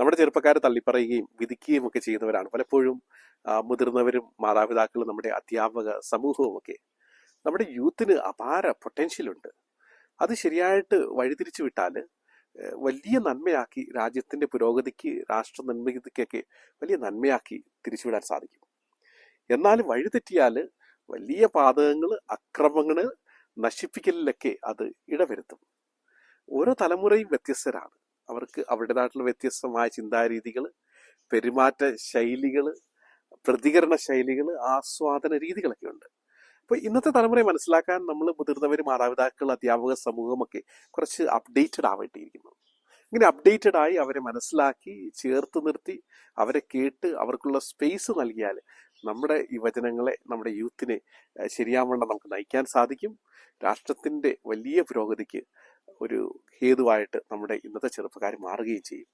നമ്മുടെ ചെറുപ്പക്കാരെ തള്ളിപ്പറയുകയും വിധിക്കുകയും ഒക്കെ ചെയ്യുന്നവരാണ്. പലപ്പോഴും മുതിർന്നവരും മാതാപിതാക്കളും നമ്മുടെ അധ്യാപക സമൂഹവും ഒക്കെ നമ്മുടെ യൂത്തിന് അപാര പൊട്ടൻഷ്യലുണ്ട് അത് ശരിയായിട്ട് വഴിതിരിച്ചു വിട്ടാൽ വലിയ നന്മയാക്കി രാജ്യത്തിന്റെ പുരോഗതിക്ക് രാഷ്ട്ര നന്മയ്ക്കൊക്കെ വലിയ നന്മയാക്കി തിരിച്ചുവിടാൻ സാധിക്കും. എന്നാൽ വഴിതെറ്റിയാൽ വലിയ പാതകങ്ങൾ അക്രമങ്ങൾ നശിപ്പിക്കലിലൊക്കെ അത് ഇടവരുത്തും. ഓരോ തലമുറയും വ്യത്യസ്തരാണ്. അവർക്ക് അവരുടേതായിട്ടുള്ള വ്യത്യസ്തമായ ചിന്താരീതികൾ പെരുമാറ്റ ശൈലികൾ പ്രതികരണ ശൈലികൾ ആസ്വാദന രീതികളൊക്കെ ഉണ്ട്. അപ്പോൾ ഇന്നത്തെ തലമുറയെ മനസ്സിലാക്കാൻ നമ്മൾ മുതിർന്നവർ മാതാപിതാക്കൾ അധ്യാപക സമൂഹമൊക്കെ കുറച്ച് അപ്ഡേറ്റഡ് ആവേണ്ടിയിരിക്കുന്നു. ഇങ്ങനെ അപ്ഡേറ്റഡ് ആയി അവരെ മനസ്സിലാക്കി ചേർത്ത് നിർത്തി അവരെ കേട്ട് അവർക്കുള്ള സ്പേസ് നൽകിയാൽ നമ്മുടെ യുവജനങ്ങളെ നമ്മുടെ യൂത്തിനെ ശരിയാവണ്ണം നമുക്ക് നയിക്കാൻ സാധിക്കും. രാഷ്ട്രത്തിന്റെ വലിയ പുരോഗതിക്ക് ഒരു ഹേതുവായിട്ട് നമ്മുടെ ഇന്നത്തെ ചെറുപ്പക്കാർ മാറുകയും ചെയ്യും.